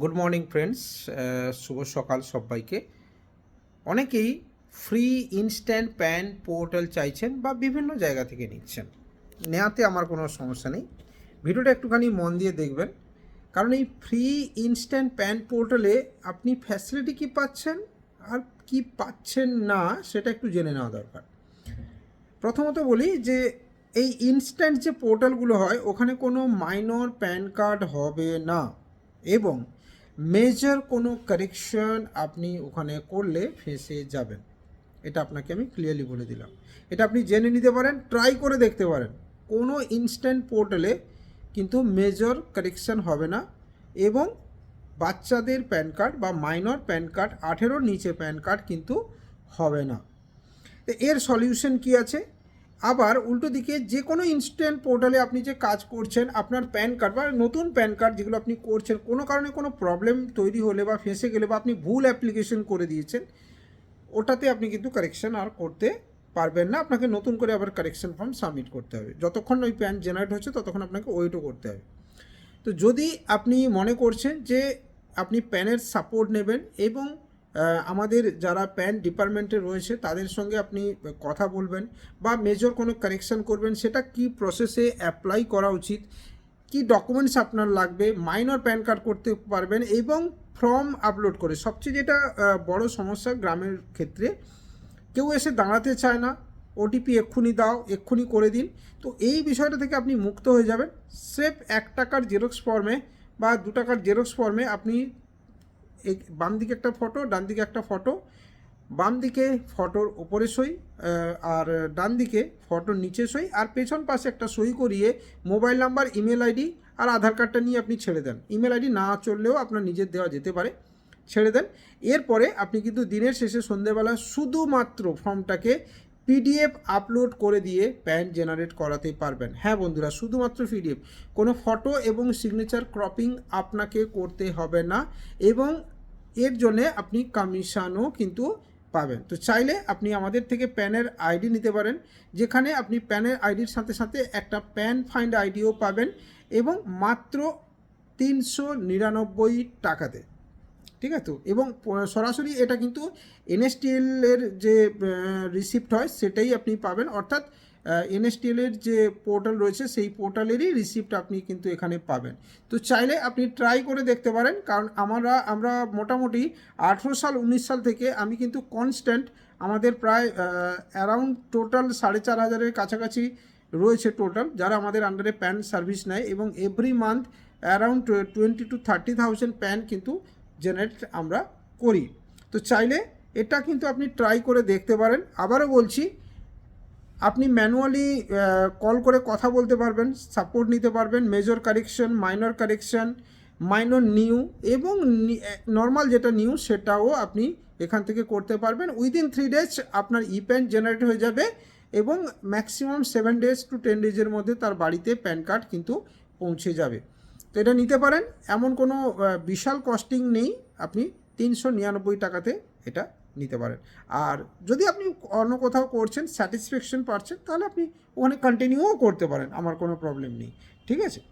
Good morning friends শুভ সকাল সবাইকে। অনেকেই ফ্রি ইনস্ট্যান্ট প্যান পোর্টাল চাইছেন বা বিভিন্ন জায়গা থেকে নিচ্ছেন। নেওয়াতে আমার কোনো সমস্যা নেই। ভিডিওটা একটুখানি মন দিয়ে দেখবেন। কারণ এই ফ্রি ইনস্ট্যান্ট প্যান পোর্টালে আপনি ফ্যাসিলিটি কি পাচ্ছেন আর কি পাচ্ছেন না, সেটা একটু জেনে নেওয়া দরকার। প্রথমত বলি যে, এই ইনস্ট্যান্ট যে পোর্টালগুলো হয়, ওখানে কোনো মাইনর প্যান কার্ড হবে না। এবং মেজর কোনো কারেকশন আপনি ওখানে করলে ফেসে যাবেন। এটা আপনাকে আমি ক্লিয়ারলি বলে দিলাম। এটা আপনি জেনে নিতে পারেন ট্রাই করে দেখতে পারেন। কোনো ইনস্ট্যান্ট পোর্টালে কিন্তু মেজর কারেকশন হবে না এবং বাচ্চাদের প্যান কার্ড বা মাইনর প্যান কার্ড আঠেরোর নিচে প্যান কার্ড কিন্তু হবে না। তো এর সলিউশন কি আছে? আবার উল্টো দিকে যে কোনো ইনস্ট্যান্ট পোর্টালে আপনি যে কাজ করছেন, আপনার প্যান কার্ড বা নতুন প্যান কার্ড যেগুলো আপনি করছেন, কোনো কারণে কোনো প্রবলেম তৈরি হলে বা ফেঁসে গেলে বা আপনি ভুল অ্যাপ্লিকেশন করে দিয়েছেন, ওটাতে আপনি কিন্তু কারেকশন আর করতে পারবেন না। আপনাকে নতুন করে আবার কারেকশন ফর্ম সাবমিট করতে হবে। যতক্ষণ ওই প্যান জেনারেট হচ্ছে, ততক্ষণ আপনাকে ওয়েটও করতে হবে। তো যদি আপনি মনে করছেন যে আপনি প্যানের সাপোর্ট নেবেন এবং আমাদের যারা প্যান ডিপার্টমেন্টে রয়েছে, তাদের সঙ্গে আপনি কথা বলবেন বা মেজর কোনো কারেকশন করবেন, সেটা কি প্রসেসে অ্যাপ্লাই করা উচিত, কি ডকুমেন্টস আপনার লাগবে মাইনর প্যান কার্ড করতে পারবেন এবং ফর্ম আপলোড করে। সবচেয়ে যেটা বড় সমস্যা গ্রামের ক্ষেত্রে, কেউ এসে দাঁড়াতে চায় না ওটিপি এক্ষুনি দাও, এক্ষুনি করে দিন। তো এই বিষয়টা থেকে আপনি মুক্ত হয়ে যাবেন। সেফ এক টাকার জেরক্স ফর্মে বা দু টাকার জেরক্স ফর্মে আপনি বাম দিকে একটা ফটো ডান দিকে একটা ফটো বাম দিকে ফটোর ওপরে সই আর ডান দিকে ফটোর নিচে সই, আর পেছন পাশে একটা সই করিয়ে মোবাইল নাম্বার ইমেল আইডি আর আধার কার্ডটা নিয়ে আপনি ছেড়ে দেন। ইমেল আইডি না চললেও আপনার নিজের দেওয়া যেতে পারে, ছেড়ে দেন। এরপরে আপনি কিন্তু দিনের শেষে সন্ধেবেলা শুধুমাত্র ফর্মটাকে পিডিএফ আপলোড করে দিয়ে প্যান জেনারেট করাতে পারবেন। হ্যাঁ বন্ধুরা, শুধুমাত্র পিডিএফ কোনো ফটো এবং সিগনেচার ক্রপিং আপনাকে করতে হবে না, এবং এর জন্যে আপনি কমিশনও কিন্তু পাবেন। তো চাইলে আপনি আমাদের থেকে প্যানের আইডি নিতে পারেন, যেখানে আপনি প্যানের আইডির সাথে সাথে একটা প্যান ফাইন্ড আইডিও পাবেন এবং মাত্র তিনশো নিরানব্বই টাকাতে। ঠিক আছে? এবং সরাসরি এটা কিন্তু এনএসটিএল এর যে রিসিপ্ট হয়, সেটাই আপনি পাবেন। অর্থাৎ এনএসটিএল এর যে পোর্টাল রয়েছে, সেই পোর্টালেরই রিসিপ্ট আপনি কিন্তু এখানে পাবেন। তো চাইলে আপনি ট্রাই করে দেখতে পারেন, কারণ আমরা আমরা মোটামুটি আঠেরো সাল, উনিশ সাল থেকে আমি কিন্তু কনস্ট্যান্ট আমাদের প্রায় অ্যারাউন্ড টোটাল সাড়ে চার হাজারের কাছাকাছি রয়েছে টোটাল যারা আমাদের আন্ডারে প্যান সার্ভিস নেয় এবং every month around twenty two thirty thousand PAN কিন্তু জেনারেট আমরা করি। তো চাইলে এটা কিন্তু আপনি ট্রাই করে দেখতে পারেন। আবারও বলছি আপনি ম্যানুয়ালি কল করে কথা বলতে পারবেন, সাপোর্ট নিতে পারবেন major correction minor correction minor new এবং নর্মাল যেটা নিউ সেটাও আপনি এখান থেকে করতে পারবেন। উইদিন থ্রি ডেজ আপনার ই প্যান জেনারেট হয়ে যাবে এবং maximum seven days to ten ডেজের মধ্যে তার বাড়িতে প্যান কার্ড কিন্তু পৌঁছে যাবে। তো এটা নিতে পারেন, এমন কোনো বিশাল কস্টিং নেই। আপনি তিনশো নিরানব্বই টাকাতে এটা নিতে পারেন। আর যদি আপনি অন্য কোথাও করছেন স্যাটিসফ্যাকশন পাচ্ছেন, তাহলে আপনি ওখানে কন্টিনিউও করতে পারেন, আমার কোনো প্রবলেম নেই। ঠিক আছে?